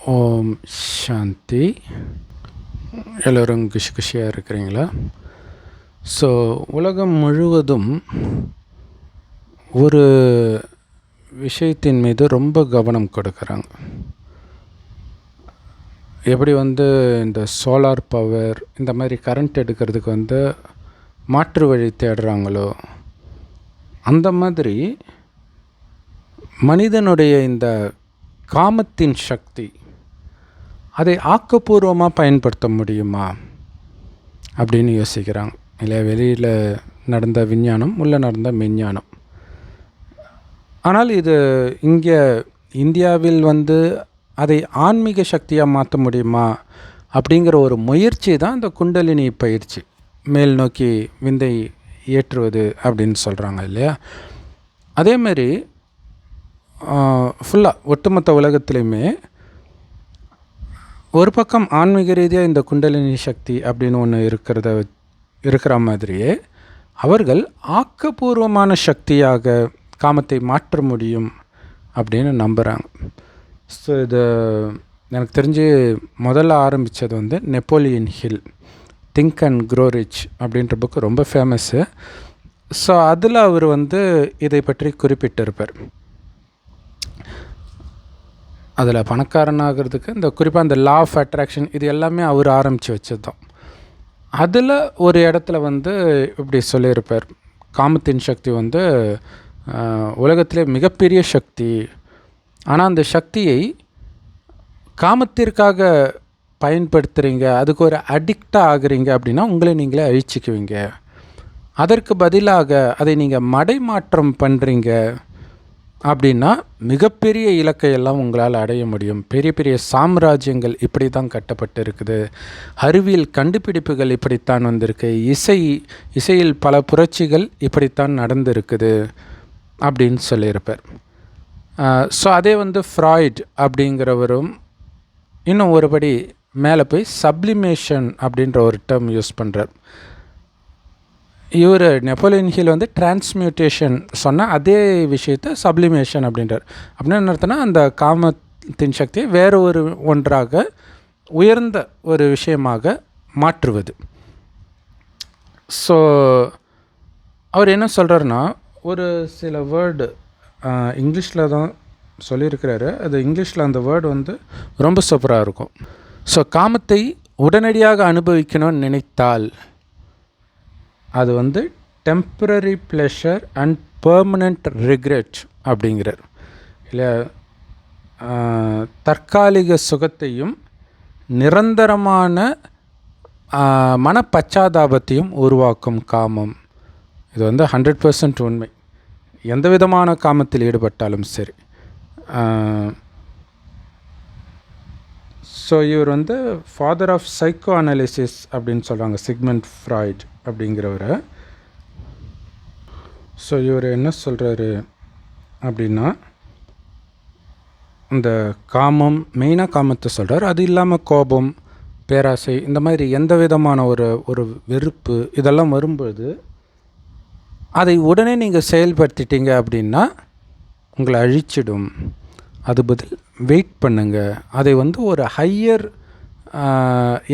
ஓம் சாந்தி. எல்லோரும் குஷி குஷியாக இருக்கிறீங்களா? ஸோ உலகம் முழுவதும் ஒரு விஷயத்தின் மீது ரொம்ப கவனம் கொடுக்குறாங்க. எப்படி வந்து இந்த சோலார் பவர் இந்த மாதிரி கரண்ட் எடுக்கிறதுக்கு வந்து மாற்று வழி தேடுறாங்களோ அந்த மாதிரி மனிதனுடைய இந்த காமத்தின் சக்தி அதை ஆக்கப்பூர்வமாக பயன்படுத்த முடியுமா? அப்படின்னு யோசிக்கிறாங்க. இல்லை வெளியில் நடந்த விஞ்ஞானம் உள்ளே நடந்த மெஞ்ஞானம். ஆனால் இது இங்கே இந்தியாவில் வந்து அதை ஆன்மீக சக்தியாக மாற்ற முடியுமா? அப்படிங்கிற ஒரு முயற்சி தான் இந்த குண்டலினி பயிற்சி. மேல் நோக்கி விந்தை ஏற்றுவது அப்படின்னு சொல்கிறாங்க இல்லையா? அதேமாரி ஃபுல்லாக ஒட்டுமொத்த உலகத்துலேயுமே ஒரு பக்கம் ஆன்மீக ரீதியாக இந்த குண்டலினி சக்தி அப்படின்னு ஒன்று இருக்கிறத இருக்கிற மாதிரியே அவர்கள் ஆக்கப்பூர்வமான சக்தியாக காமத்தை மாற்ற முடியும் அப்படின்னு நம்புகிறாங்க ஸோ இது எனக்கு தெரிஞ்சு முதல்ல ஆரம்பித்தது வந்து Napoleon Hill think and grow rich அப்படின்ற புக்கு ரொம்ப ஃபேமஸ்ஸு ஸோ அதில் அவர் வந்து இதை பற்றி குறிப்பிட்டிருப்பார். அதில் பணக்காரனாகிறதுக்கு இந்த குறிப்பாக இந்த லா ஆஃப் அட்ராக்ஷன் இது எல்லாமே அவர் ஆரம்பித்து வச்சது தான் அதில் ஒரு இடத்துல வந்து இப்படி சொல்லியிருப்பார். காமத்தின் சக்தி வந்து உலகத்திலே மிகப்பெரிய சக்தி. ஆனால் அந்த சக்தியை காமத்திற்காக பயன்படுத்துகிறீங்க அதுக்கு ஒரு அடிக்டாக ஆகுறீங்க அப்படின்னா உங்களை நீங்களே அழிச்சிக்குவீங்க. அதற்கு பதிலாக அதை நீங்கள் மடைமாற்றம் பண்ணுறீங்க அப்படின்னா மிகப்பெரிய இலக்கை எல்லாம் உங்களால் அடைய முடியும். பெரிய பெரிய சாம்ராஜ்யங்கள் இப்படி தான் கட்டப்பட்டு இருக்குது அறிவியல் கண்டுபிடிப்புகள் இப்படித்தான் வந்திருக்கு. இசை இசையில் பல புரட்சிகள் இப்படித்தான் நடந்திருக்குது அப்படின்னு சொல்லியிருப்பார். ஸோ அதே வந்து ஃப்ராய்ட் அப்படிங்கிறவரும் இன்னும் ஒருபடி மேலே போய் சப்ளிமேஷன் அப்படின்ற ஒரு டேர்ம் யூஸ் பண்ணுறார் இவர் நெப்போலியன் ஹில் வந்து டிரான்ஸ்மியூட்டேஷன் சொன்னால் அதே விஷயத்தை சப்ளிமேஷன் அப்படின்றார். அப்படின்னா என்ன அர்த்தம்னா அந்த காமத்தின் சக்தியை வேறு ஒரு ஒன்றாக உயர்ந்த ஒரு விஷயமாக மாற்றுவது. ஸோ அவர் என்ன சொல்கிறாருன்னா ஒரு சில வேர்டு இங்கிலீஷில் தான் சொல்லியிருக்கிறாரு. அது இங்கிலீஷில் அந்த வேர்டு வந்து ரொம்ப சூப்பராக இருக்கும். ஸோ காமத்தை உடனடியாக அனுபவிக்கணும்னு நினைத்தால் அது வந்து temporary pleasure and permanent regret அப்படிங்கிறார். இல்லை தற்காலிக சுகத்தையும் நிரந்தரமான மனப்பச்சாதாபத்தையும் உருவாக்கும் காமம். இது வந்து ஹண்ட்ரட் பர்சன்ட் உண்மை. எந்த விதமான காமத்தில் ஈடுபட்டாலும் சரி. ஸோ இவர் வந்து ஃபாதர் ஆஃப் சைக்கோ அனாலிசிஸ் அப்படின்னு சொல்கிறாங்க சிக்மெண்ட் ஃப்ராய்ட் அப்படிங்கிறவர். ஸோ இவர் என்ன சொல்கிறாரு அப்படின்னா இந்த காமம் மெயினாக காமத்தை சொல்கிறார் அது இல்லாமல் கோபம் பேராசை இந்த மாதிரி எந்த விதமான ஒரு ஒரு வெறுப்பு இதெல்லாம் வரும்போது அதை உடனே நீங்கள் செயல்படுத்திட்டீங்க அப்படின்னா உங்களை அழிச்சிடும். அது பதில் வெயிட் பண்ணுங்கள் அதை வந்து ஒரு ஹையர்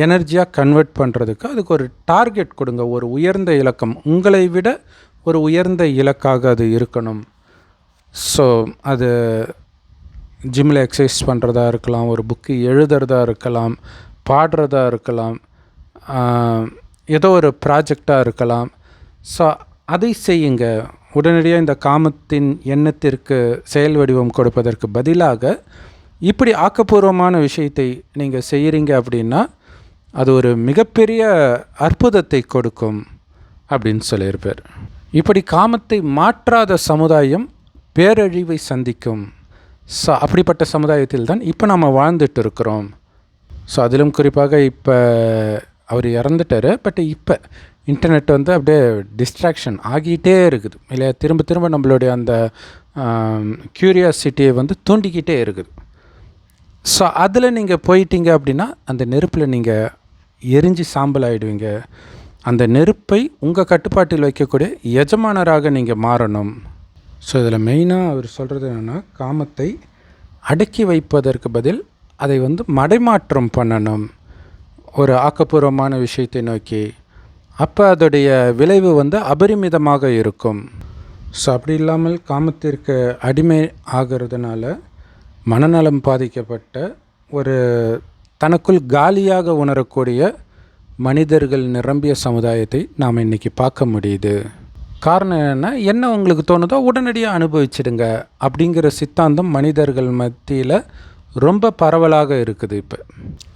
எனர்ஜியாக கன்வெர்ட் பண்ணுறதுக்கு அதுக்கு ஒரு டார்கெட் கொடுங்க. ஒரு உயர்ந்த இலக்கம். உங்களை விட ஒரு உயர்ந்த இலக்காக அது இருக்கணும். ஸோ அது ஜிம்மில் எக்ஸசைஸ் பண்ணுறதா இருக்கலாம் ஒரு புக்கு எழுதுறதா இருக்கலாம் பாடுறதா இருக்கலாம் ஏதோ ஒரு ப்ராஜெக்டாக இருக்கலாம். ஸோ அதை செய்யுங்க. உடனடியாக இந்த காமத்தின் எண்ணத்திற்கு செயல் வடிவம் கொடுப்பதற்கு பதிலாக இப்படி ஆக்கப்பூர்வமான விஷயத்தை நீங்கள் செய்கிறீங்க அப்படின்னா அது ஒரு மிகப்பெரிய அற்புதத்தை கொடுக்கும் அப்படின்னு சொல்லியிருப்பார். இப்படி காமத்தை மாற்றாத சமுதாயம் பேரழிவை சந்திக்கும். ச அப்படிப்பட்ட சமுதாயத்தில் தான் இப்போ நம்ம வாழ்ந்துட்டு இருக்கிறோம். ஸோ அதிலும் குறிப்பாக இப்போ அவர் இறந்துட்டார். பட் இப்போ இன்டர்நெட் வந்து அப்படியே டிஸ்ட்ராக்ஷன் ஆகிட்டே இருக்குது. இல்லையா திரும்ப திரும்ப நம்மளுடைய அந்த க்யூரியாசிட்டியை வந்து தூண்டிக்கிட்டே இருக்குது. ஸோ அதில் நீங்கள் போயிட்டீங்க அப்படின்னா அந்த நெருப்பில் நீங்கள் எரிஞ்சு சாம்பல் ஆகிடுவீங்க அந்த நெருப்பை உங்கள் கட்டுப்பாட்டில் வைக்கக்கூடிய எஜமானராக நீங்கள் மாறணும். ஸோ இதில் மெயினாக அவர் சொல்கிறது என்னென்னா காமத்தை அடக்கி வைப்பதற்கு பதில் அதை வந்து மடைமாற்றம் பண்ணணும். ஒரு ஆக்கப்பூர்வமான விஷயத்தை நோக்கி. அப்போ அதோடைய விளைவு வந்து அபரிமிதமாக இருக்கும். ஸோ அப்படி இல்லாமல் காமத்திற்கு அடிமை ஆகிறதுனால மனநலம் பாதிக்கப்பட்ட ஒரு தனக்குள் காலியாக உணரக்கூடிய மனிதர்கள் நிரம்பிய சமுதாயத்தை நாம் இன்றைக்கி பார்க்க முடியுது. காரணம் என்னென்னா என்ன உங்களுக்கு தோணுதோ உடனடியாக அனுபவிச்சிடுங்க அப்படிங்கிற சித்தாந்தம் மனிதர்கள் மத்தியில் ரொம்ப பரவலாக இருக்குது இப்போ.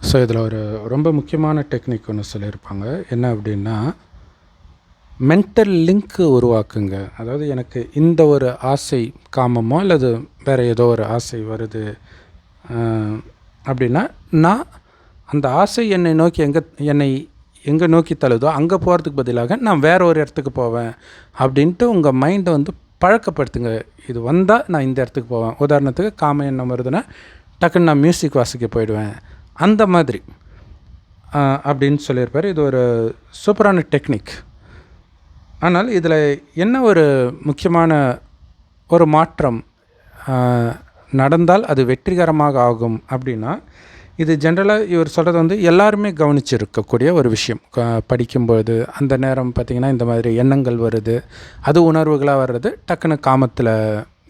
ஸோ இதில் ஒரு ரொம்ப முக்கியமான டெக்னிக் ஒன்று சொல்லியிருப்பாங்க. என்ன அப்படின்னா மென்டல் லிங்க்கு உருவாக்குங்க. அதாவது எனக்கு இந்த ஒரு ஆசை காமமோ அல்லது வேறு ஏதோ ஒரு ஆசை வருது அப்படின்னா நான் அந்த ஆசை என்னை நோக்கி எங்கே என்னை எங்கே நோக்கி தள்ளுதோ அங்கே போகிறதுக்கு பதிலாக நான் வேற ஒரு இடத்துக்கு போவேன் அப்படின்ட்டு உங்கள் மைண்டை வந்து பழக்கப்படுத்துங்க. இது வந்தால் நான் இந்த இடத்துக்கு போவேன். உதாரணத்துக்கு காம எண்ணம் வருதுன்னா டக்குன்னு நான் மியூசிக் வாசிக்க போயிடுவேன். அந்த மாதிரி. அப்படின்னு சொல்லியிருப்பார். இது ஒரு சூப்பரான டெக்னிக் ஆனால் இதில் என்ன ஒரு முக்கியமான ஒரு மாற்றம் நடந்தால் அது வெற்றிகரமாக ஆகும் அப்படின்னா இது ஜென்ரலாக இவர் சொல்கிறது வந்து எல்லாருமே கவனிச்சிருக்கக்கூடிய ஒரு விஷயம். க- படிக்கும்போது அந்த நேரம் பார்த்திங்கன்னா இந்த மாதிரி எண்ணங்கள் வருது அது உணர்வுகளாக வர்றது டக்குன்னு காமத்தில்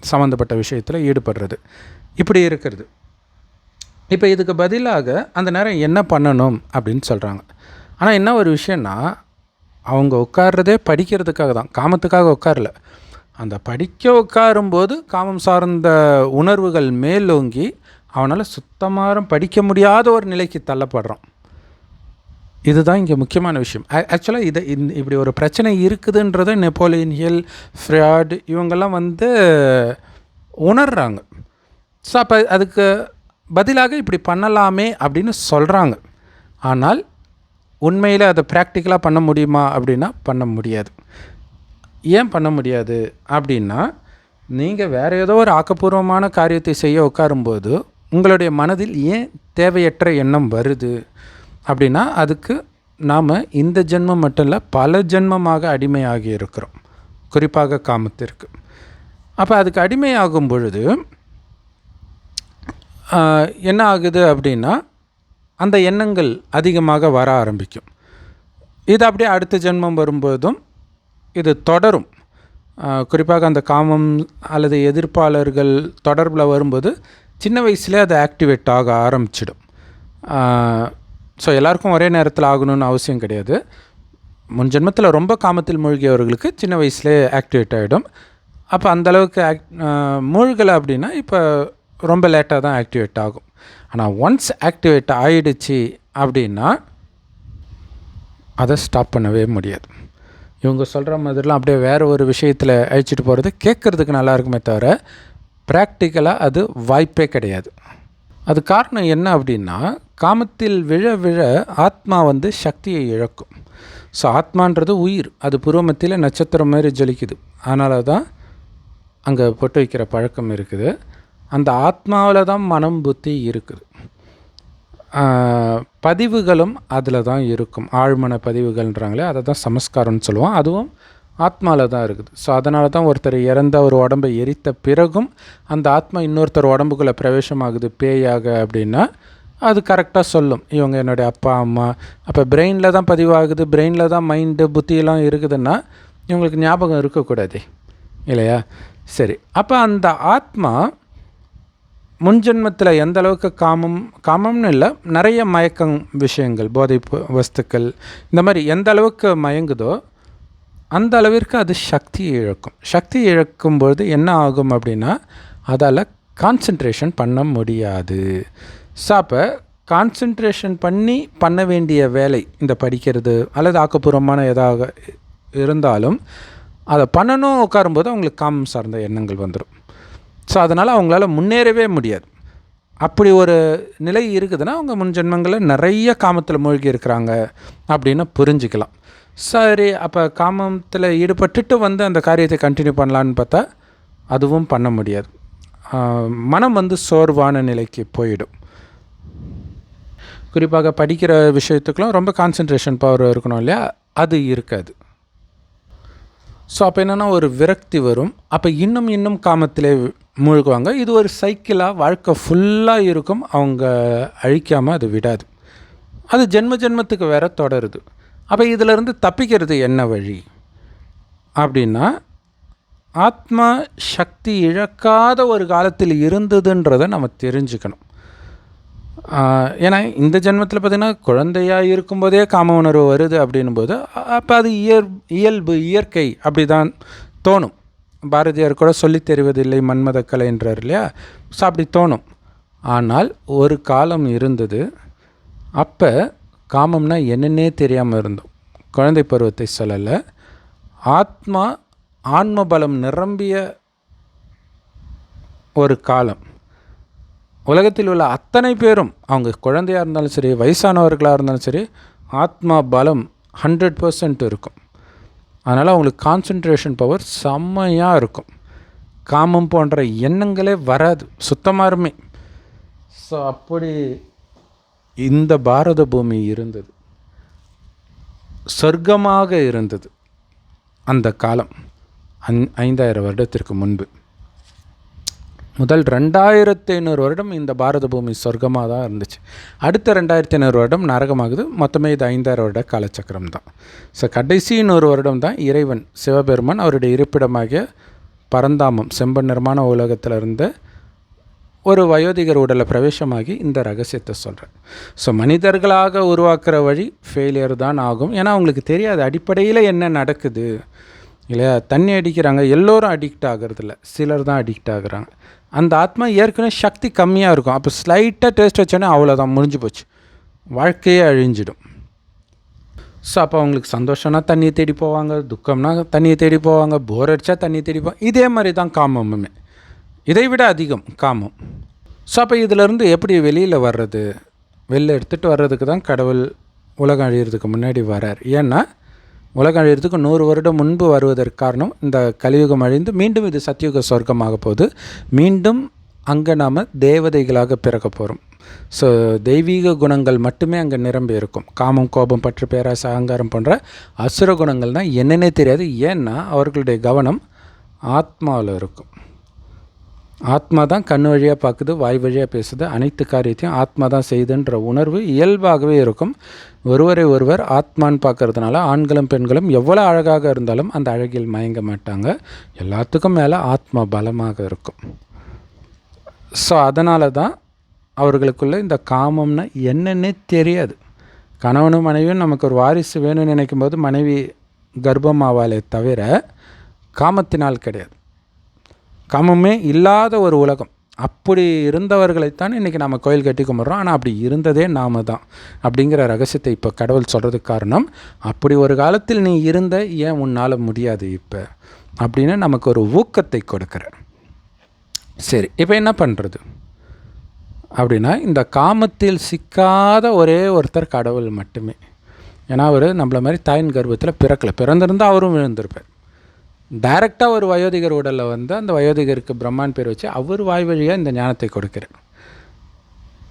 சம்மந்தப்பட்ட விஷயத்தில் ஈடுபடுறது. இப்படி இருக்கிறது. இப்போ இதுக்கு பதிலாக அந்த நேரம் என்ன பண்ணணும் அப்படின்னு சொல்கிறாங்க ஆனால் என்ன ஒரு விஷயம்னா அவங்க உட்கார்றதே படிக்கிறதுக்காக தான். காமத்துக்காக உட்காரல. அந்த படிக்க உட்காரும்போது காமம் சார்ந்த உணர்வுகள் மேலோங்கி அவனால் சுத்தமாக படிக்க முடியாத ஒரு நிலைக்கு தள்ளப்படுறான். இதுதான் இங்கே முக்கியமான விஷயம். ஆக்சுவலாக இதை இந்த இப்படி ஒரு பிரச்சனை இருக்குதுன்றதை நெப்போலியன் ஹில் ஃப்ராட் இவங்கெல்லாம் வந்து உணர்றாங்க. ஸோ அப்போ அதுக்கு பதிலாக இப்படி பண்ணலாமே அப்படின்னு சொல்கிறாங்க ஆனால் உண்மையில் அதை ப்ராக்டிக்கலாக பண்ண முடியுமா அப்படின்னா பண்ண முடியாது. ஏன் பண்ண முடியாது? அப்படின்னா நீங்கள் வேறு ஏதோ ஒரு ஆக்கப்பூர்வமான காரியத்தை செய்ய உட்காரும்போது உங்களுடைய மனதில் ஏன் தேவையற்ற எண்ணம் வருது? அப்படின்னா அதுக்கு நாம் இந்த ஜென்மம் மட்டும் இல்லை பல ஜென்மமாக அடிமையாகி இருக்கிறோம். குறிப்பாக காமத்திற்கு. அப்போ அதுக்கு அடிமையாகும் பொழுது என்ன ஆகுது அப்படின்னா அந்த எண்ணங்கள் அதிகமாக வர ஆரம்பிக்கும். இது அப்படியே அடுத்த ஜென்மம் வரும்போதும் இது தொடரும். குறிப்பாக அந்த காமம் அல்லது எதிர்ப்பாளர்கள் தொடர்பில் வரும்போது சின்ன வயசுலேயே அது ஆக்டிவேட் ஆக ஆரம்பிச்சிடும். ஸோ எல்லாருக்கும் ஒரே நேரத்தில் ஆகணும்னு அவசியம் கிடையாது. முன் ஜென்மத்தில் ரொம்ப காமத்தில் மூழ்கியவர்களுக்கு சின்ன வயசுலேயே ஆக்டிவேட் ஆகிடும் அப்போ அந்தளவுக்கு ஆக்ட் மூழ்கலை அப்படின்னா இப்போ ரொம்ப லேட்டாக தான் ஆக்டிவேட் ஆகும். ஆனால் ஒன்ஸ் ஆக்டிவேட் ஆகிடுச்சு அப்படின்னா அதை ஸ்டாப் பண்ணவே முடியாது. இவங்க சொல்கிற மாதிரிலாம் அப்படியே வேறு ஒரு விஷயத்தில் அழிச்சிட்டு போகிறது கேட்குறதுக்கு நல்லா இருக்குமே தவிர ப்ராக்டிக்கலாக அது வாய்ப்பே கிடையாது. அது காரணம் என்ன அப்படின்னா காமத்தில் விழ விழ ஆத்மா வந்து சக்தியை இழக்கும். ஸோ ஆத்மான்றது உயிர். அது புருவமத்தில் நட்சத்திரம் மாதிரி ஜொலிக்குது. அதனால தான் அங்கே பொட்டு வைக்கிற பழக்கம் இருக்குது. அந்த ஆத்மாவில் தான் மனம் புத்தி இருக்குது. பதிவுகளும் அதில் தான் இருக்கும். ஆழ்மன பதிவுகள்ன்றாங்களே அதை தான் சமஸ்காரம்னு சொல்லுவோம். அதுவும் ஆத்மாவில் தான் இருக்குது. ஸோ அதனால தான் ஒருத்தர் இறந்த ஒரு உடம்பை எரித்த பிறகும் அந்த ஆத்மா இன்னொருத்தர் உடம்புக்குள்ளே பிரவேசமாகுது பேயாக அப்படின்னா அது கரெக்டாக சொல்லும். இவங்க என்னுடைய அப்பா அம்மா அப்போ பிரெயினில் தான் பதிவாகுது பிரெயினில் தான் மைண்டு புத்தியெல்லாம் இருக்குதுன்னா இவங்களுக்கு ஞாபகம் இருக்கக்கூடாது இல்லையா? சரி அப்போ அந்த ஆத்மா முன்ஜென்மத்தில் எந்த அளவுக்கு காமம் காமம்னு இல்லை நிறைய மயக்கம் விஷயங்கள் போதை வஸ்துக்கள் இந்த மாதிரி எந்த அளவுக்கு மயங்குதோ அந்த அளவிற்கு அது சக்தியை இழக்கும். சக்தி இழக்கும் பொழுது என்ன ஆகும் அப்படின்னா அதால் கான்சென்ட்ரேஷன் பண்ண முடியாது. ஸோ அப்போ கான்சென்ட்ரேஷன் பண்ணி பண்ண வேண்டிய வேலை இந்த படிக்கிறது அல்லது ஆக்கப்பூர்வமான எதாக இருந்தாலும் அதை பண்ணணும் உட்காரும்போது அவங்களுக்கு காமம் சார்ந்த எண்ணங்கள் வந்துடும் ஸோ அதனால் அவங்களால முன்னேறவே முடியாது. அப்படி ஒரு நிலை இருக்குதுன்னா அவங்க முன் ஜென்மங்களில் நிறைய காமத்தில் மூழ்கி இருக்கிறாங்க அப்படின்னு புரிஞ்சுக்கலாம். சரி அப்போ காமத்தில் ஈடுபட்டுட்டு வந்து அந்த காரியத்தை கண்டினியூ பண்ணலான்னு பார்த்தா அதுவும் பண்ண முடியாது. மனம் வந்து சோர்வான நிலைக்கு போயிடும். குறிப்பாக படிக்கிற விஷயத்துக்கெலாம் ரொம்ப கான்சென்ட்ரேஷன் பவர் இருக்கணும் இல்லையா? அது இருக்காது. ஸோ அப்போ என்னென்னா ஒரு விரக்தி வரும். அப்போ இன்னும் இன்னும் காமத்திலே மூழ்குவாங்க. இது ஒரு சைக்கிளாக வாழ்க்கை ஃபுல்லாக இருக்கும். அவங்க அழிக்காமல் அது விடாது. அது ஜென்ம ஜென்மத்துக்கு வேற தொடருது. அப்போ இதிலிருந்து தப்பிக்கிறது என்ன வழி? அப்படின்னா ஆத்மா சக்தி இழக்காத ஒரு காலத்தில் இருந்ததுன்றதை நம்ம தெரிஞ்சுக்கணும். ஏன்னா இந்த ஜென்மத்தில் பார்த்திங்கன்னா குழந்தையாக இருக்கும்போதே காம உணர்வு வருது அப்படின்னும்போது அப்போ அது இயல் இயல்பு இயற்கை அப்படி தான் தோணும். பாரதியார் கூட சொல்லித் தெரிவதில்லை மன்மத கலைன்றார் இல்லையா? ஸோ அப்படி தோணும். ஆனால் ஒரு காலம் இருந்தது. அப்போ காமம்னா என்னன்னே தெரியாமல் இருந்தோம். குழந்தை பருவத்தை சொல்லலை. ஆத்மா ஆன்ம பலம் நிரம்பிய ஒரு காலம். உலகத்தில் உள்ள அத்தனை பேரும் அவங்க குழந்தையாக இருந்தாலும் சரி வயசானவர்களாக இருந்தாலும் சரி ஆத்மா பலம் ஹண்ட்ரட் பர்சன்ட் இருக்கும். அதனால் அவங்களுக்கு கான்சன்ட்ரேஷன் பவர் செம்மையாக இருக்கும். காமம் போன்ற எண்ணங்களே வராது. சுத்தமாருமே ஸோ அப்படி இந்த பாரத பூமி இருந்தது. சொர்க்கமாக இருந்தது. அந்த காலம் அந் ஐந்தாயிரம் வருடத்திற்கு முன்பு. முதல் ரெண்டாயிரத்தி ஐநூறு வருடம் இந்த பாரத பூமி சொர்க்கமாக தான் இருந்துச்சு. அடுத்த ரெண்டாயிரத்தி ஐநூறு வருடம் நரகமாகுது. மொத்தமே இது ஐந்தாயிரம் வருட காலச்சக்கரம் தான். ஸோ கடைசி நூறு வருடம் தான் இறைவன் சிவபெருமான் அவருடைய இருப்பிடமாகிய பரந்தாமம் செம்பன் நிறமான உலகத்தில் இருந்த ஒரு வயோதிகர் உடலை பிரவேசமாகி இந்த ரகசியத்தை சொல்கிறேன் ஸோ மனிதர்களாக உருவாக்குற வழி ஃபெயிலியர் தான் ஆகும். ஏன்னா அவங்களுக்கு தெரியாது அடிப்படையில் என்ன நடக்குது. இல்லையா? தண்ணி அடிக்கிறாங்க. எல்லோரும் அடிக்ட் ஆகிறதில்ல. சிலர் தான் அடிக்ட் ஆகுறாங்க. அந்த ஆத்மா ஏற்கனவே சக்தி கம்மியாக இருக்கும். அப்போ ஸ்லைட்டாக டேஸ்ட் வச்சோன்னே அவ்வளோதான் முடிஞ்சு போச்சு. வாழ்க்கையே அழிஞ்சிடும். ஸோ அப்போ அவங்களுக்கு சந்தோஷம்னா தண்ணியை தேடி போவாங்க துக்கம்னா தண்ணியை தேடி போவாங்க போர் அடித்தா தண்ணியை தேடி போவாங்க இதே மாதிரி தான் காமமுமே. இதை விட அதிகம் காமம். ஸோ அப்போ இதிலேருந்து எப்படி வெளியில் வர்றது? வெளில எடுத்துகிட்டு வர்றதுக்கு தான் கடவுள் உலகம் அழியிறதுக்கு முன்னாடி வரார் ஏன்னா உலக அழியிறதுக்கு நூறு வருடம் முன்பு வருவதற்கு காரணம் இந்த கலியுகம் அழிந்து மீண்டும் இது சத்தியுக சொர்க்கமாக போகுது. மீண்டும் அங்கே நாம் தேவதைகளாக பிறக்க போகிறோம் ஸோ தெய்வீக குணங்கள் மட்டுமே அங்கே நிரம்பி இருக்கும். காமம் கோபம் பற்று பேராசை அகங்காரம் போன்ற அசுர குணங்கள் தான் தெரியாது. ஏன்னா அவர்களுடைய கவனம் ஆத்மாவில் இருக்கும். ஆத்மா தான் கண் வழியாக பார்க்குது வாய் வழியாக பேசுது. அனைத்து காரியத்தையும் ஆத்மா தான் செய்துன்ற உணர்வு இயல்பாகவே இருக்கும். ஒருவரை ஒருவர் ஆத்மான்னு பார்க்கறதுனால ஆண்களும் பெண்களும் எவ்வளோ அழகாக இருந்தாலும் அந்த அழகில் மயங்க மாட்டாங்க. எல்லாத்துக்கும் மேலே ஆத்மா பலமாக இருக்கும். ஸோ அதனால தான் அவர்களுக்குள்ள இந்த காமம்னா என்னன்னே தெரியாது. கணவனும் மனைவியும் நமக்கு ஒரு வாரிசு வேணும்னு நினைக்கும் போது மனைவி கர்ப்பமாவாலே தவிர காமத்தினால் கிடையாது. காமமே இல்லாத ஒரு உலகம். அப்படி இருந்தவர்களைத்தான் இன்றைக்கி நம்ம கோயில் கட்டி கும்பிட்றோம். ஆனால் அப்படி இருந்ததே நாம தான் அப்படிங்கிற ரகசியத்தை இப்போ கடவுள் சொல்கிறதுக்கு காரணம். அப்படி ஒரு காலத்தில் நீ இருந்த ஏன் உன்னால் முடியாது இப்போ? அப்படின்னு நமக்கு ஒரு ஊக்கத்தை கொடுக்குற. சரி இப்போ என்ன பண்ணுறது அப்படின்னா இந்த காமத்தில் சிக்காத ஒரே ஒருத்தர் கடவுள் மட்டுமே. ஏன்னா அவர் நம்மள மாதிரி தாயின் கர்ப்பத்தில் பிறக்கலை. பிறந்திருந்தால் அவரும் விழுந்திருப்பார். டைரெக்டாக ஒரு வயோதிகர் உடலில் வந்து அந்த வயோதிகருக்கு பிரம்மான் பேர் வச்சு அவர் வாய் வழியாக இந்த ஞானத்தை கொடுக்கிறார்.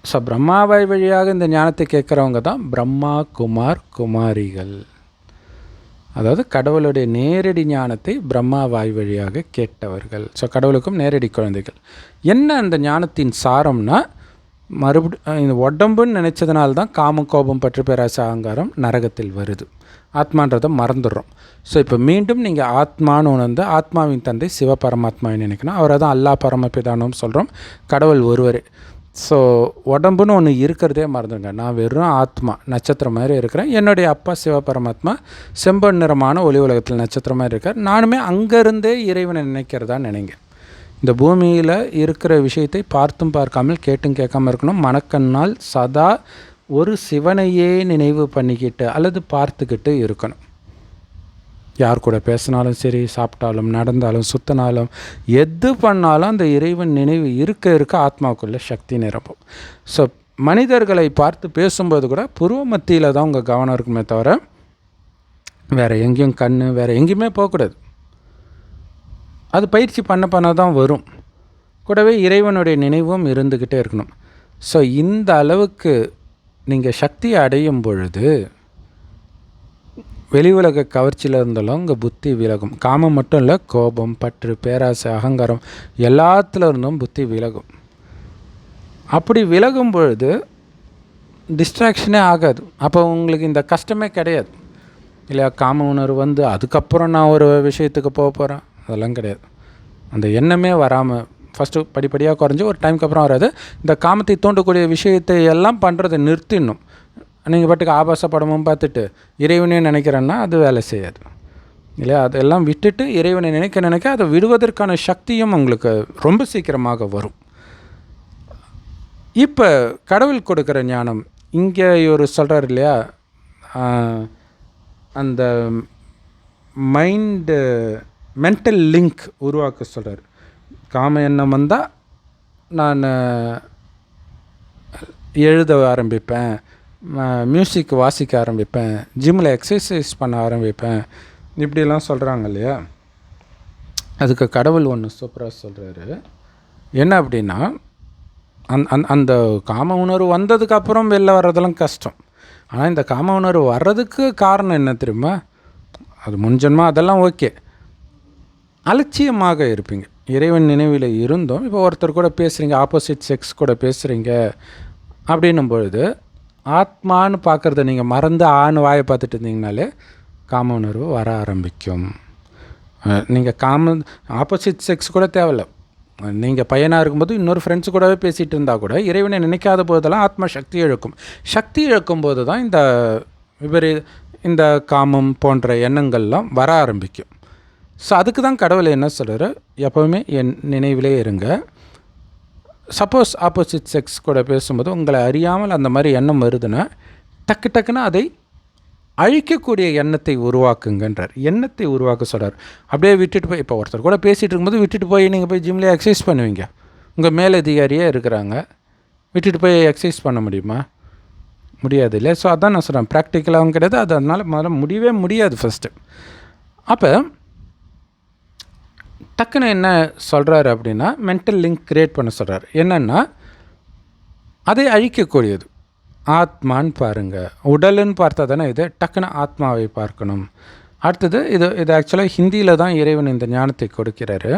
ஸோ பிரம்மா வாய் வழியாக இந்த ஞானத்தை கேட்குறவங்க தான் பிரம்மா குமார் குமாரிகள். அதாவது கடவுளுடைய நேரடி ஞானத்தை பிரம்மா வாய் வழியாக கேட்டவர்கள். ஸோ கடவுளுக்கும் நேரடி குழந்தைகள். என்ன அந்த ஞானத்தின் சாரம்னா மறுபடி இந்த உடம்புன்னு நினச்சதுனால தான் காம கோபம் பற்று பேராசை அகங்காரம் நரகத்தில் வருது. ஆத்மான்றதை மறந்துடுறோம். ஸோ இப்போ மீண்டும் நீங்கள் ஆத்மான்னு உணர்ந்து ஆத்மாவின் தந்தை சிவ பரமாத்மாவின் நினைக்கணும். அவரை தான் அல்லா பரமபிதானும் சொல்கிறோம் கடவுள் ஒருவரே. ஸோ உடம்புன்னு ஒன்று இருக்கிறதே மறந்துடுங்க. நான் வெறும் ஆத்மா நட்சத்திரம் மாதிரி இருக்கிறேன். என்னுடைய அப்பா சிவ பரமாத்மா செம்பன் நிறமான ஒளி உலகத்தில் நட்சத்திரம் மாதிரி இருக்கார். நானுமே அங்கேருந்தே இறைவனை நினைக்கிறதா நினைங்க. இந்த பூமியில் இருக்கிற விஷயத்தை பார்த்தும் பார்க்காமல் கேட்டும் கேட்காம இருக்கணும். மனக்கண்ணால் சதா ஒரு சிவனையே நினைவு பண்ணிக்கிட்டு அல்லது பார்த்துக்கிட்டு இருக்கணும். யார் கூட பேசினாலும் சரி சாப்பிட்டாலும் நடந்தாலும் சுத்தினாலும் எது பண்ணாலும் அந்த இறைவன் நினைவு இருக்க இருக்க ஆத்மாவுக்குள்ள சக்தி நிரப்பும். ஸோ மனிதர்களை பார்த்து பேசும்போது கூட புருவ மத்தியில் தான் உங்கள் கவனம் இருக்குமே தவிர வேறு எங்கேயும் கண் வேறு எங்கேயுமே போகக்கூடாது. அது பயிற்சி பண்ண பண்ண தான் வரும். கூடவே இறைவனுடைய நினைவும் இருந்துக்கிட்டே இருக்கணும். ஸோ இந்த அளவுக்கு நீங்கள் சக்தியை அடையும் பொழுது வெளி உலக கவர்ச்சியில் இருந்தாலும் உங்கள் புத்தி விலகும். காமம் மட்டும் இல்லை கோபம் பற்று பேராசை அகங்காரம் எல்லாத்துல இருந்தும் புத்தி விலகும். அப்படி விலகும் பொழுது டிஸ்ட்ராக்ஷனே ஆகாது. அப்போ உங்களுக்கு இந்த கஷ்டமே கிடையாது. இல்லையா காம உணர்வு வந்து அதுக்கப்புறம் நான் ஒரு விஷயத்துக்கு போக போகிறேன் அதெல்லாம் கிடையாது. அந்த எண்ணமே வராமல் ஃபஸ்ட்டு படிப்படியாக குறைஞ்சி ஒரு டைமுக்கு அப்புறம் வராது. இந்த காமத்தை தூண்டக்கூடிய விஷயத்தை எல்லாம் பண்ணுறதை நிறுத்திடணும். நீங்கள் பாட்டுக்கு ஆபாச படமும் பார்த்துட்டு இறைவனே நினைக்கிறேன்னா அது வேலை செய்யாது. இல்லையா? அதெல்லாம் விட்டுட்டு இறைவனை நினைக்க நினைக்க அதை விடுவதற்கான சக்தியும் உங்களுக்கு ரொம்ப சீக்கிரமாக வரும். இப்போ கடவுள் கொடுக்குற ஞானம் இங்கே இவர் சொல்கிறார் இல்லையா? அந்த மைண்டு மென்டல் லிங்க் உருவாக்க சொல்கிறார் காம எண்ணம் வந்தால் நான் எழுத ஆரம்பிப்பேன் மியூசிக் வாசிக்க ஆரம்பிப்பேன் ஜிம்மில் எக்ஸசைஸ் பண்ண ஆரம்பிப்பேன் இப்படிலாம் சொல்கிறாங்க இல்லையா? அதுக்கு கடவுள் ஒன்று சூப்பராக சொல்கிறாரு என்ன அப்படின்னா அந் அந் அந்த காம உணர்வு வந்ததுக்கப்புறம் வெளில வர்றதெல்லாம் கஷ்டம். ஆனால் இந்த காம உணர்வு வர்றதுக்கு காரணம் என்ன தெரியுமா? அது முன்ஜென்மா அதெல்லாம் ஓகே. அலட்சியமாக இருப்பீங்க. இறைவன் நினைவில் இருந்தும் இப்போ ஒருத்தர் கூட பேசுகிறீங்க ஆப்போசிட் செக்ஸ் கூட பேசுகிறீங்க அப்படின்னும் பொழுது ஆத்மான்னு பார்க்குறத நீங்கள் மறந்து ஆண் வாயை பார்த்துட்டு இருந்தீங்கனாலே காம உணர்வு வர ஆரம்பிக்கும். நீங்கள் காம ஆப்போசிட் செக்ஸ் கூட தேவையில்ல. நீங்கள் பையனாக இருக்கும்போது இன்னொரு ஃப்ரெண்ட்ஸ் கூடவே பேசிகிட்டு இருந்தால் கூட இறைவனை நினைக்காத போதெல்லாம் ஆத்மா சக்தி இழக்கும். சக்தி இழக்கும் போது தான் இந்த விபரீ இந்த காமம் போன்ற எண்ணங்கள்லாம் வர ஆரம்பிக்கும். ஸோ அதுக்கு தான் கடவுள் என்ன சொல்கிறார் எப்போவுமே என் நினைவிலே இருங்க. சப்போஸ் ஆப்போசிட் செக்ஸ் கூட பேசும்போது உங்களை அறியாமல் அந்த மாதிரி எண்ணம் வருதுன்னா டக்கு டக்குன்னு அதை அழிக்கக்கூடிய எண்ணத்தை உருவாக்குங்கன்றார். எண்ணத்தை உருவாக்க சொல்கிறார் அப்படியே விட்டுட்டு போய் இப்போ ஒருத்தர் கூட பேசிகிட்டு இருக்கும்போது விட்டுட்டு போய் நீங்கள் போய் ஜிம்லேயே எக்ஸசைஸ் பண்ணுவீங்க. உங்கள் மேலதிகாரியே இருக்கிறாங்க. விட்டுட்டு போய் எக்ஸசைஸ் பண்ண முடியுமா? முடியாது இல்லை ஸோ அதான் நான் சொல்கிறேன் ப்ராக்டிக்கலாகவும் கிடையாது. அது அதனால் முதல்ல முடியவே முடியாது ஃபஸ்ட்டு அப்போ டக்குன்னு என்ன சொல்கிறாரு அப்படின்னா மென்டல் லிங்க் க்ரியேட் பண்ண சொல்கிறார் என்னென்னா அதை அழிக்கக்கூடியது. ஆத்மான்னு பாருங்கள் உடலுன்னு பார்த்தா தானே இது டக்குன்னு ஆத்மாவை பார்க்கணும். அடுத்தது இது இது ஆக்சுவலாக ஹிந்தியில் தான் இறைவன் இந்த ஞானத்தை கொடுக்கிறாரு.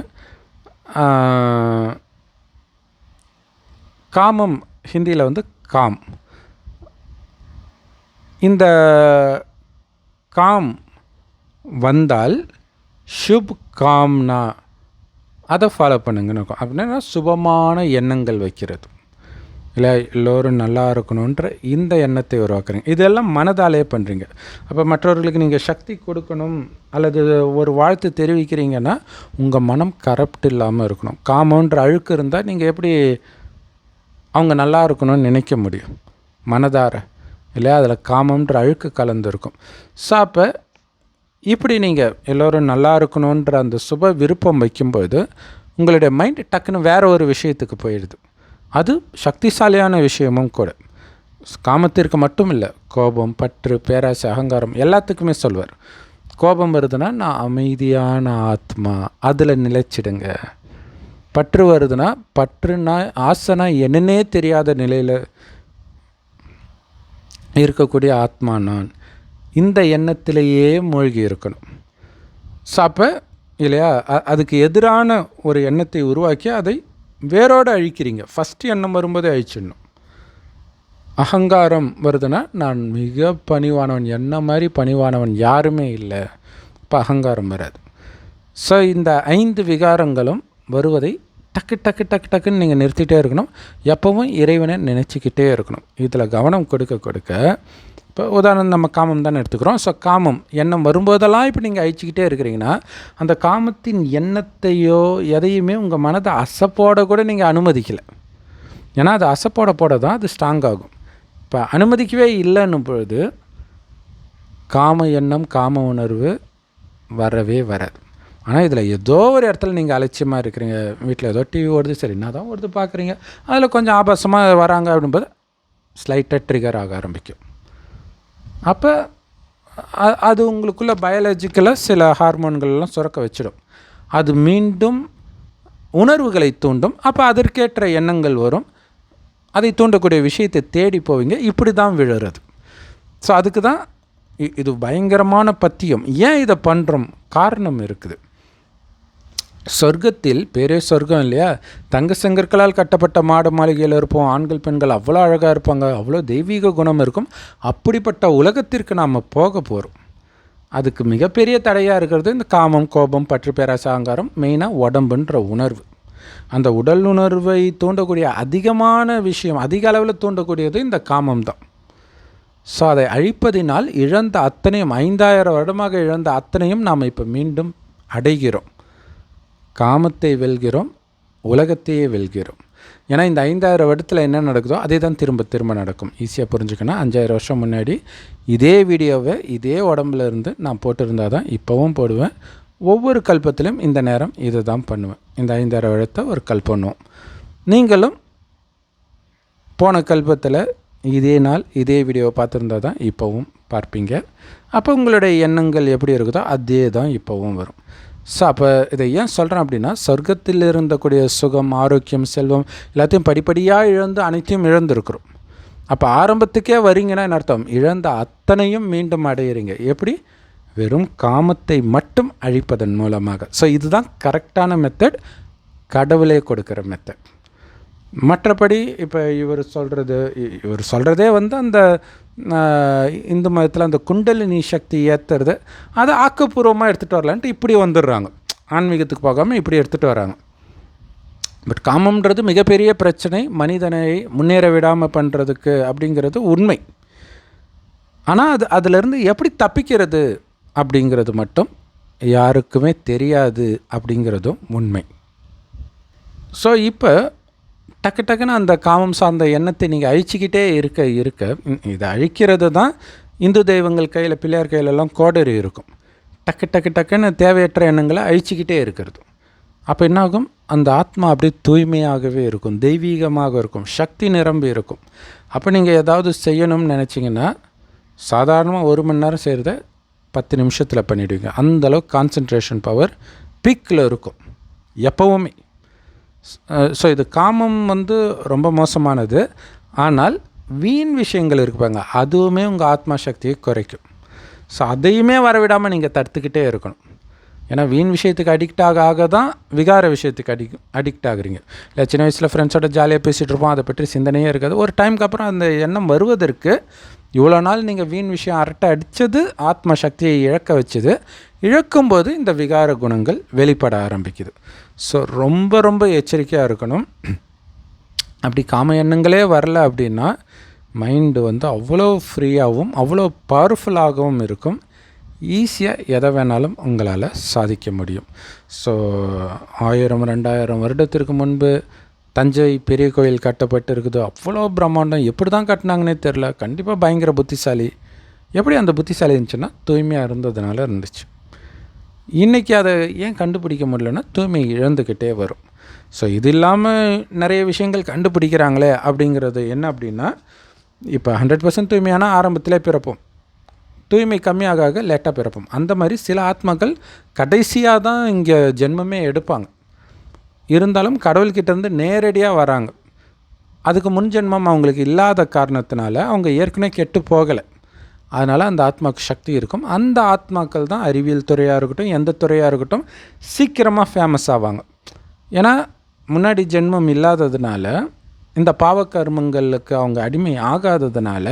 காமம் ஹிந்தியில் வந்து காம். இந்த காம் வந்தால் சுப் காம்னா அதை ஃபாலோ பண்ணுங்கன்னு இருக்கும். அப்படின்னா சுபமான எண்ணங்கள் வைக்கிறது. இல்லை எல்லோரும் நல்லா இருக்கணுன்ற இந்த எண்ணத்தை உருவாக்குறீங்க. இதெல்லாம் மனதாலே பண்ணுறீங்க அப்போ மற்றவர்களுக்கு நீங்கள் சக்தி கொடுக்கணும் அல்லது ஒரு வாழ்த்து தெரிவிக்கிறீங்கன்னா உங்கள் மனம் கரப்ட் இல்லாமல் இருக்கணும். காமன்ற அழுக்கு இருந்தால் நீங்கள் எப்படி அவங்க நல்லா இருக்கணும்னு நினைக்க முடியும்? மனதார. இல்லையா? அதில் காமன்ற அழுக்கு கலந்துருக்கும். ஸோ அப்போ இப்படி நீங்கள் எல்லோரும் நல்லா இருக்கணுன்ற அந்த சுப விருப்பம் வைக்கும்போது உங்களுடைய மைண்ட் டக்குன்னு வேறு ஒரு விஷயத்துக்கு போயிடுது. அது சக்திசாலியான விஷயமும் கூட. காமத்திற்கு மட்டும் இல்லை கோபம் பற்று பேராசை அகங்காரம் எல்லாத்துக்குமே சொல்வார். கோபம் வருதுன்னா நான் அமைதியான ஆத்மா அதில் நிலைச்சிடுங்க. பற்று வருதுன்னா பற்றுனா ஆசைனா என்னன்னே தெரியாத நிலையில் இருக்கக்கூடிய ஆத்மா நான். இந்த எண்ணத்திலேயே மூழ்கி இருக்கணும். ஸோ அப்போ இல்லையா அதுக்கு எதிரான ஒரு எண்ணத்தை உருவாக்கி அதை வேரோடு அழிக்கிறீங்க. ஃபஸ்ட்டு எண்ணம் வரும்போதே அழிச்சிடணும். அகங்காரம் வருதுன்னா நான் மிக பணிவானவன் என்ன மாதிரி பணிவானவன் யாருமே இல்லை. இப்போ அகங்காரம் வராது. ஸோ இந்த ஐந்து விகாரங்களும் வருவதை டக்கு டக்கு டக்கு டக்குன்னு நீங்கள் நிறுத்திட்டே இருக்கணும். எப்பவும் இறைவனை நினச்சிக்கிட்டே இருக்கணும். இதில் கவனம் கொடுக்க கொடுக்க இப்போ உதாரணம் நம்ம காமம் தானே எடுத்துக்கிறோம். ஸோ காமம் எண்ணம் வரும்போதெல்லாம் இப்போ நீங்கள் அழிச்சிக்கிட்டே இருக்கிறீங்கன்னா அந்த காமத்தின் எண்ணத்தையோ எதையுமே உங்கள் மனதை அசப்போட கூட நீங்கள் அனுமதிக்கலை. ஏன்னா அது அசப்போட போட தான் அது ஸ்ட்ராங் ஆகும். இப்போ அனுமதிக்கவே இல்லைன்னும் பொழுது காம எண்ணம் காம உணர்வு வரவே வராது. ஆனால் இதில் ஏதோ ஒரு இடத்துல நீங்கள் அலட்சியமாக இருக்கிறீங்க. வீட்டில் ஏதோ டிவி ஓடுது சரி என்ன தான் ஓடுது பார்க்குறீங்க. அதில் கொஞ்சம் ஆபாசமாக வராங்க அப்படின்போது ஸ்லைட்டாக ட்ரிகர் ஆக ஆரம்பிக்கும். அப்போ அது உங்களுக்குள்ள பயாலஜிக்கலாக சில ஹார்மோன்கள்லாம் சுரக்க வச்சிடும். அது மீண்டும் உணர்வுகளை தூண்டும். அப்போ அதற்கேற்ற எண்ணங்கள் வரும். அதை தூண்டக்கூடிய விஷயத்தை தேடி போவீங்க. இப்படி தான் விழுறது. ஸோ அதுக்கு தான் இ- இது பயங்கரமான பத்தியம். ஏன் இதை பண்ணுறோம் காரணம் இருக்குது. சொர்க்கத்தில் பேரே சொர்க்கம் இல்லையா? தங்க செங்கற்களால் கட்டப்பட்ட மாடு மாளிகையில் இருப்போம். ஆண்கள் பெண்கள் அவ்வளோ அழகாக இருப்பாங்க. அவ்வளோ தெய்வீக குணம் இருக்கும். அப்படிப்பட்ட உலகத்திற்கு நாம் போக போகிறோம் அதுக்கு மிகப்பெரிய தடையாக இருக்கிறது இந்த காமம் கோபம் பற்று பேராசை அகங்காரம் மெயினாக உடம்புன்ற உணர்வு. அந்த உடல் உணர்வை தூண்டக்கூடிய அதிகமான விஷயம் அதிக அளவில் தூண்டக்கூடியது இந்த காமம் தான். ஸோ அதை அழிப்பதினால் இழந்த அத்தனையும் ஐந்தாயிரம் வருடமாக இழந்த அத்தனையும் நாம் இப்போ மீண்டும் அடைகிறோம். காமத்தை வெல்கிறோம் உலகத்தையே வெல்கிறோம். ஏன்னா இந்த ஐந்தாயிரம் வருடத்தில் என்ன நடக்குதோ அதே தான் திரும்ப திரும்ப நடக்கும். ஈஸியாக புரிஞ்சுக்கணும். அஞ்சாயிரம் வருஷம் முன்னாடி இதே வீடியோவை இதே உடம்புல இருந்து நான் போட்டிருந்தால் தான் இப்போவும் போடுவேன். ஒவ்வொரு கல்பத்திலும் இந்த நேரம் இதை தான் பண்ணுவேன். இந்த ஐந்தாயிரம் வருடத்தை ஒரு கல்பண்ணுவோம் நீங்களும் போன கல்பத்தில் இதே நாள் இதே வீடியோவை பார்த்துருந்தா தான் இப்போவும் பார்ப்பீங்க. அப்போ உங்களுடைய எண்ணங்கள் எப்படி இருக்குதோ அதே தான் இப்போவும் வரும். ஸோ அப்போ இதை ஏன் சொல்கிறேன் அப்படின்னா சொர்க்கத்தில் இருந்தக்கூடிய சுகம் ஆரோக்கியம் செல்வம் எல்லாத்தையும் படிப்படியாக இழந்து அனைத்தையும் இழந்திருக்கிறோம். அப்போ ஆரம்பத்துக்கே வரீங்கன்னா என்ன அர்த்தம்? இழந்த அத்தனையும் மீண்டும் அடையிறீங்க. எப்படி? வெறும் காமத்தை மட்டும் அழிப்பதன் மூலமாக. ஸோ இதுதான் கரெக்டான மெத்தட் கடவுளே கொடுக்குற மெத்தட் மற்றபடி இப்போ இவர் சொல்கிறது இவர் சொல்கிறதே வந்து அந்த இந்து மதத்தில் அந்த குண்டலினி சக்தி ஏற்றுறது அதை ஆக்கப்பூர்வமாக எடுத்துகிட்டு வரலான்ட்டு இப்படி வந்துடுறாங்க. ஆன்மீகத்துக்கு போகாமல் இப்படி எடுத்துகிட்டு வராங்க. பட் காமம்ன்றது மிகப்பெரிய பிரச்சனை மனிதனை முன்னேற விடாமல் பண்ணுறதுக்கு அப்படிங்கிறது உண்மை. ஆனால் அது அதிலிருந்து எப்படி தப்பிக்கிறது அப்படிங்கிறது மட்டும் யாருக்குமே தெரியாது அப்படிங்கிறதும் உண்மை. ஸோ இப்போ டக்கு டக்குன்னு அந்த காமம் சார்ந்த எண்ணத்தை நீங்கள் அழிச்சிக்கிட்டே இருக்க இருக்க இதை அழிக்கிறது தான் இந்து தெய்வங்கள் கையில் பிள்ளையார் கையிலெல்லாம் கோடரி இருக்கும். டக்கு டக்கு டக்குன்னு தேவையற்ற எண்ணங்களை அழிச்சிக்கிட்டே இருக்கிறது. அப்போ என்னாகும்? அந்த ஆத்மா அப்படியே தூய்மையாகவே இருக்கும் தெய்வீகமாக இருக்கும் சக்தி நிரம்பி இருக்கும். அப்போ நீங்கள் ஏதாவது செய்யணும்னு நினச்சிங்கன்னா சாதாரணமாக ஒரு மணி நேரம் செய்கிறத பத்து நிமிஷத்தில் பண்ணிவிடுவீங்க அந்தளவுக்கு கான்சன்ட்ரேஷன் பவர் பீக்கில் இருக்கும். எப்போவுமே. ஸோ இது காமம் வந்து ரொம்ப மோசமானது. ஆனால் வீண் விஷயங்கள் இருக்குப்பாங்க அதுவுமே உங்கள் ஆத்மா சக்தியை குறைக்கும். ஸோ அதையுமே வரவிடாமல் நீங்கள் தடுத்துக்கிட்டே இருக்கணும். ஏன்னா வீண் விஷயத்துக்கு அடிக்ட் ஆக ஆக தான் விகார விஷயத்துக்கு அடிக் அடிக்ட் ஆகுறீங்க. இல்லை சின்ன வயசில் ஃப்ரெண்ட்ஸோட ஜாலியாக பேசிகிட்டு இருப்போம் அதை பற்றி சிந்தனையே இருக்காது. ஒரு டைமுக்கு அப்புறம் அந்த எண்ணம் வருவதற்கு இவ்வளோ நாள் நீங்கள் வீண் விஷயம் அரட்டை அடித்தது ஆத்ம சக்தியை இழக்க வச்சுது. இழக்கும்போது இந்த விகார குணங்கள் வெளிப்பட ஆரம்பிக்குது. ஸோ ரொம்ப ரொம்ப எச்சரிக்கையாக இருக்கணும். அப்படி காம எண்ணங்களே வரல அப்படின்னா மைண்டு வந்து அவ்வளோ ஃப்ரீயாகவும் அவ்வளோ பவர்ஃபுல்லாகவும் இருக்கும். ஈஸியாக எதை வேணாலும் உங்களால் சாதிக்க முடியும். ஸோ ஆயிரம் ரெண்டாயிரம் வருடத்திற்கு முன்பு தஞ்சை பெரிய கோயில் கட்டப்பட்டு இருக்குது அவ்வளோ பிரம்மாண்டம் எப்படி தான் கட்டினாங்கன்னே தெரில கண்டிப்பாக பயங்கர புத்திசாலி. எப்படி அந்த புத்திசாலி இருந்துச்சுன்னா தூய்மையாக இருந்ததுனால இருந்துச்சு. இன்றைக்கி அதை ஏன் கண்டுபிடிக்க முடியலன்னா தூய்மை இழந்துக்கிட்டே வரும். ஸோ இது இல்லாமல் நிறைய விஷயங்கள் கண்டுபிடிக்கிறாங்களே அப்படிங்கிறது என்ன அப்படின்னா இப்போ ஹண்ட்ரட் பர்சன்ட் தூய்மையான ஆரம்பத்தில் பிறப்போம். தூய்மை கம்மியாக ஆக லேட்டாக பிறப்போம். அந்த மாதிரி சில ஆத்மாக்கள் கடைசியாக தான் இங்கே ஜென்மமே எடுப்பாங்க. இருந்தாலும் கடவுள்கிட்டேருந்து நேரடியாக வராங்க. அதுக்கு முன் ஜென்மம் அவங்களுக்கு இல்லாத காரணத்தினால அவங்க ஏற்கனவே கெட்டு போகலை. அதனால் அந்த ஆத்மாவுக்கு சக்தி இருக்கும். அந்த ஆத்மாக்கள் தான் அறிவியல் துறையாக இருக்கட்டும் எந்த துறையாக இருக்கட்டும் சீக்கிரமாக ஃபேமஸ் ஆவாங்க. ஏன்னா முன்னாடி ஜென்மம் இல்லாததுனால இந்த பாவக்கர்மங்களுக்கு அவங்க அடிமை ஆகாததுனால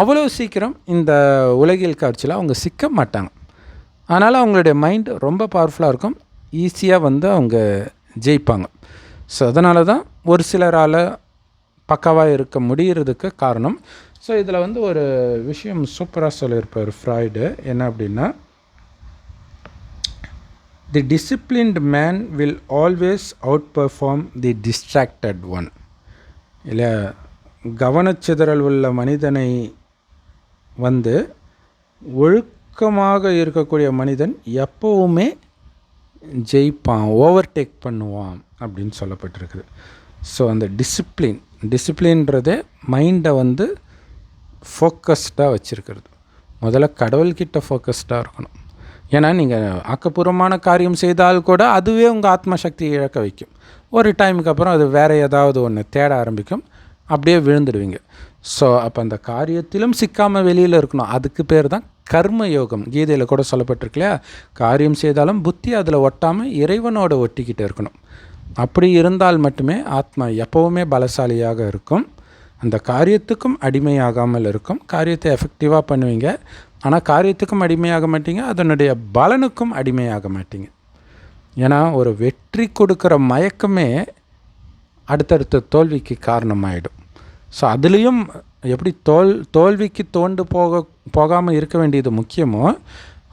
அவ்வளோ சீக்கிரம் இந்த உலகியல் காட்சியில் அவங்க சிக்க மாட்டாங்க. அதனால் அவங்களுடைய மைண்ட் ரொம்ப பவர்ஃபுல்லாக இருக்கும். ஈஸியாக வந்து அவங்க ஜெயிப்பாங்க. ஸோ அதனால தான் ஒரு சிலரால் பக்காவாக இருக்க முடிகிறதுக்கு காரணம் ஸோ இதில் வந்து ஒரு விஷயம் சூப்பராக சொல்லியிருப்பார் ஃப்ராய்டு. என்ன அப்படின்னா the disciplined man will always outperform the distracted one இல்லை கவனச்சிதறல் உள்ள மனிதனை வந்து ஒழுக்கமாக இருக்கக்கூடிய மனிதன் எப்போவுமே ஜெயிப்பான் ஓவர்டேக் பண்ணுவான் அப்படின்னு சொல்லப்பட்டிருக்குது. ஸோ அந்த டிசிப்ளின் டிசிப்ளின்றதே மைண்டை வந்து ஃபோக்கஸ்டாக வச்சுருக்கிறது. முதல்ல கடவுள்கிட்ட ஃபோக்கஸ்டாக இருக்கணும். ஏன்னா நீங்கள் ஆக்கப்பூர்வமான காரியம் செய்தால் கூட அதுவே உங்கள் ஆத்ம சக்தியை இழக்க வைக்கும். ஒரு டைமுக்கு அப்புறம் அது வேறு ஏதாவது ஒன்று தேட ஆரம்பிக்கும். அப்படியே விழுந்துடுவீங்க. ஸோ அப்போ அந்த காரியத்திலும் சிக்காமல் வெளியில் இருக்கணும். அதுக்கு பேர் தான் கர்ம யோகம். கீதையில் கூட சொல்லப்பட்டிருக்கு இல்லையா? காரியம் செய்தாலும் புத்தி அதில் ஒட்டாமல் இறைவனோட ஒட்டிக்கிட்டு இருக்கணும். அப்படி இருந்தால் மட்டுமே ஆத்மா எப்போவுமே பலசாலியாக இருக்கும். அந்த காரியத்துக்கும் அடிமையாகாமல் இருக்கும். காரியத்தை எஃபெக்டிவாக பண்ணுவீங்க. ஆனால் காரியத்துக்கும் அடிமையாக மாட்டீங்க. அதனுடைய பலனுக்கும் அடிமையாக மாட்டீங்க. ஏன்னா ஒரு வெற்றி கொடுக்குற மயக்கமே அடுத்தடுத்த தோல்விக்கு காரணமாயிடும். ஸோ அதுலேயும் எப்படி தோல் தோல்விக்கு தோண்டு போக போகாமல் இருக்க வேண்டியது முக்கியமோ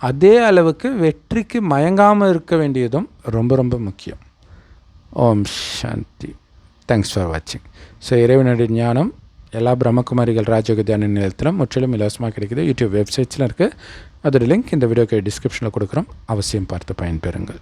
அதே அளவுக்கு வெற்றிக்கு மயங்காமல் இருக்க வேண்டியதும் ரொம்ப ரொம்ப முக்கியம். ஓம் சாந்தி. தேங்க்ஸ் ஃபார் வாட்சிங் ஸோ இறைவனுடைய ஞானம் எல்லா பிரம்மகுமாரிகள் ராஜயோக தியான நிலையத்திலும் முற்றிலும் இலவசமாக கிடைக்குது. யூடியூப் வெப்சைட்ஸில் இருக்குது அதோட லிங்க் இந்த வீடியோக்கு டிஸ்கிரிப்ஷனில் கொடுக்குறோம். அவசியம் பார்த்து பயன்பெறுங்கள்.